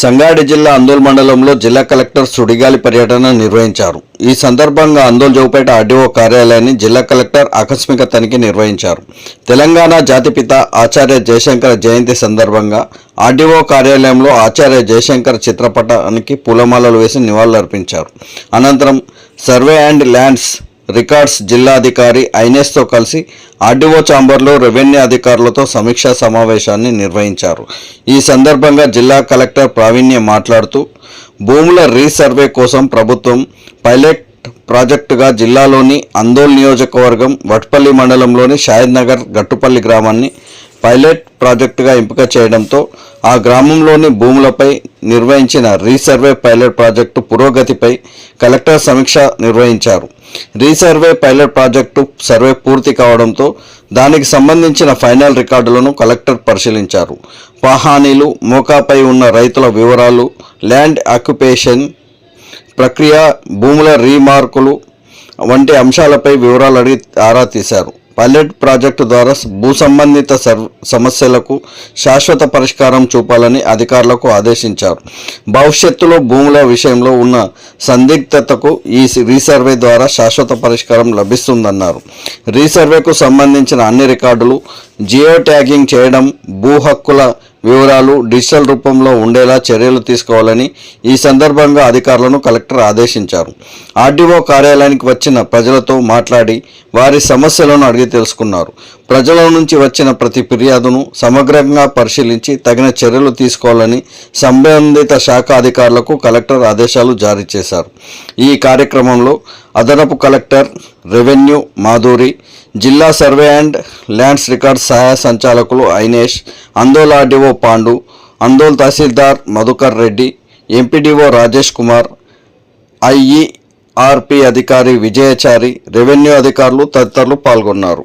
సంగారెడ్డి జిల్లా అందోల్ మండలంలో జిల్లా కలెక్టర్ సుడిగాలి పర్యటన నిర్వహించారు. ఈ సందర్భంగా అందోల్ జౌపేట ఆర్డీఓ కార్యాలయాన్ని జిల్లా కలెక్టర్ ఆకస్మిక తనిఖీ నిర్వహించారు. తెలంగాణ జాతిపిత ఆచార్య జయశంకర్ జయంతి సందర్భంగా ఆర్డీఓ కార్యాలయంలో ఆచార్య జయశంకర్ చిత్రపటానికి పూలమాలలు వేసి నివాళులర్పించారు. అనంతరం సర్వే అండ్ ల్యాండ్స్ రికార్డ్స్ జిల్లాధికారి ఐనేస్తో కలిసి ఆర్డీఓ ఛాంబర్లో రెవెన్యూ అధికారులతో సమీక్షా సమావేశాన్ని నిర్వహించారు. ఈ సందర్భంగా జిల్లా కలెక్టర్ ప్రావీణ్య మాట్లాడుతూ భూముల రీసర్వే కోసం ప్రభుత్వం పైలట్ ప్రాజెక్టుగా జిల్లాలోని అందోల్ నియోజకవర్గం వట్పల్లి మండలంలోని షాహిద్ నగర్ గట్టుపల్లి గ్రామాన్ని పైలట్ ప్రాజెక్టుగా ఎంపిక చేయడంతో ఆ గ్రామంలోని భూములపై నిర్వహించిన రీసర్వే పైలట్ ప్రాజెక్టు పురోగతిపై కలెక్టర్ సమీక్ష నిర్వహించారు. రీసర్వే పైలట్ ప్రాజెక్టు సర్వే పూర్తి కావడంతో దానికి సంబంధించిన ఫైనల్ రికార్డులను కలెక్టర్ పరిశీలించారు. పాహానీలు మోకాపై ఉన్న రైతుల వివరాలు ల్యాండ్ ఆక్యుపేషన్ ప్రక్రియ భూముల రీమార్కులు వంటి అంశాలపై వివరాలు అడిగి ఆరా తీశారు. పైలట్ ప్రాజెక్టు ద్వారా భూ సంబంధిత సమస్యలకు శాశ్వత పరిష్కారం చూపాలని అధికారులకు ఆదేశించారు. భవిష్యత్తులో భూముల విషయంలో ఉన్న సందిగ్ధతకు ఈ రీసర్వే ద్వారా శాశ్వత పరిష్కారం లభిస్తుందన్నారు. రీసర్వేకు సంబంధించిన అన్ని రికార్డులు జియో ట్యాగింగ్ చేయడం భూ హక్కుల వివరాలు డిజిటల్ రూపంలో ఉండేలా చర్యలు తీసుకోవాలని ఈ సందర్భంగా అధికారులను కలెక్టర్ ఆదేశించారు. ఆర్డీఓ కార్యాలయానికి వచ్చిన ప్రజలతో మాట్లాడి వారి సమస్యలను అడిగి తెలుసుకున్నారు. ప్రజల నుంచి వచ్చిన ప్రతి ఫిర్యాదును సమగ్రంగా పరిశీలించి తగిన చర్యలు తీసుకోవాలని సంబంధిత శాఖ అధికారులకు కలెక్టర్ ఆదేశాలు జారీ చేశారు. ఈ కార్యక్రమంలో అదనపు కలెక్టర్ రెవెన్యూ మాధురి జిల్లా సర్వే అండ్ ల్యాండ్స్ రికార్డ్ సహాయ సంచాలకులు ఐనేష్ అందోల్ ఆర్డీఓ పాండు అందోల్ తహసీల్దార్ మధుకర్ రెడ్డి ఎంపీడీఓ రాజేష్ కుమార్ ఐఈఆర్పి అధికారి విజయచారి రెవెన్యూ అధికారులు తదితరులు పాల్గొన్నారు.